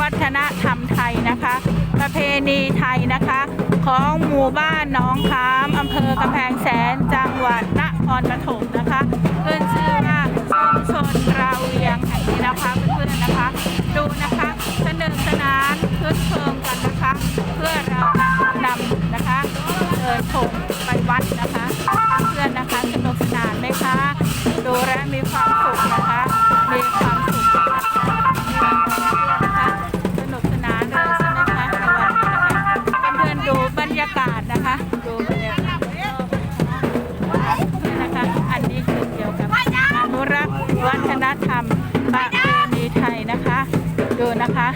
วัฒนธรรมไทยนะคะ ประเพณีไทยนะคะ ของหมู่บ้านน้องขามอำเภอกำแพงแสนจังหวัดนครปฐมนะคะขึ้นชื่อว่าชุมชนราเวียงแห่งนี้นะคะเพื่อนๆนะคะ ดูนะคะสนุกสนานคืนเพลิงกันนะคะ เพื่อเรานำนะคะเดินถงไปวัดนะคะ เพื่อนๆนะคะสนุกสนานไหมคะ ดูและมีความสุขากาศนะคะดูบรรยากาศนะคะอันนี้คือเกี่ยวกับอนุรักษ์วัฒนธรรมประเพณีไทยนะคะ ดูนะคะ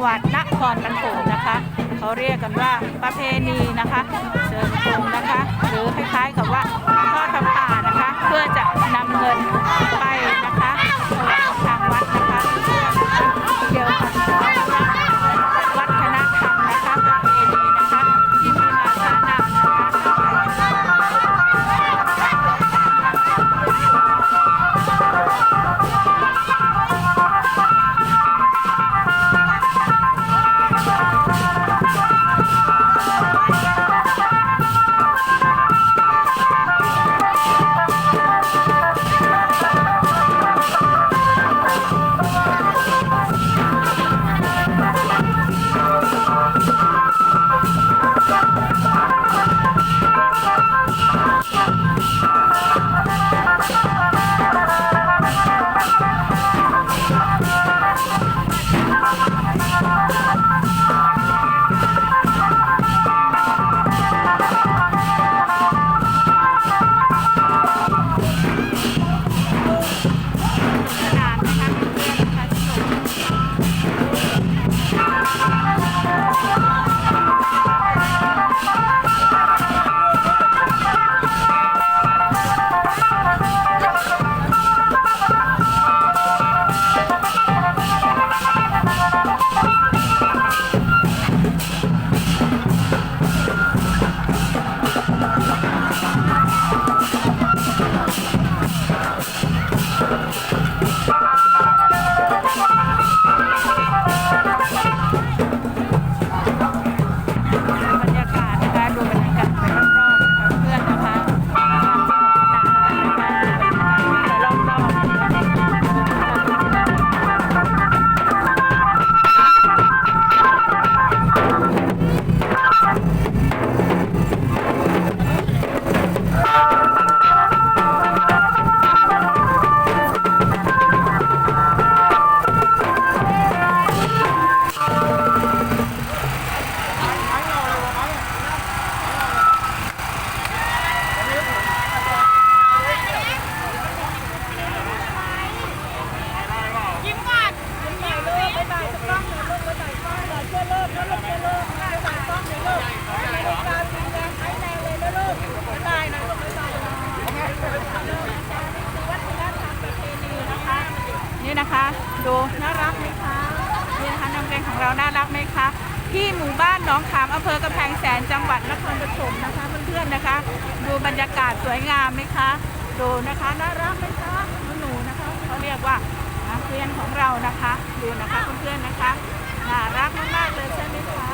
หวัดนครปฐมนะคะเขาเรียกกันว่าประเพณีนะคะเชิญชมนะคะ หรือคล้ายๆกับว่าทอดผ้าป่านะคะ เพื่อจะนำเงิน เราน่ารักไหมคะ ที่หมู่บ้านหนองขามอำเภอกำแพงแสนจังหวัดนครปฐมนะคะเพื่อนๆนะคะ ดูบรรยากาศสวยงามไหมคะดูนะคะน่ารักไหมคะหนูๆนะคะเขาเรียกว่านักเรียนของเรานะคะดูนะคะเพื่อนๆนะคะน่ารักมากๆเลยใช่ไหมคะ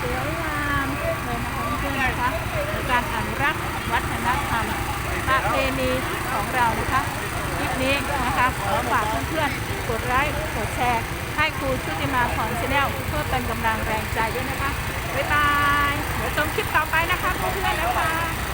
สวยงามเลยนะคะเพื่อนๆนะคะในการอนุรักษ์วัฒนธรรมประเพณีของเรานะคะคลิปนี้นะคะขอฝากเพื่อนๆ กดไลค์ กดแชร์ ให้ครูชุติมาของชาแนลเพื่อเป็นกำลังแรงใจด้วยนะคะ บ๊ายบาย เดี๋ยวชมคลิปต่อไปนะคะเพื่อนๆแล้วค่ะ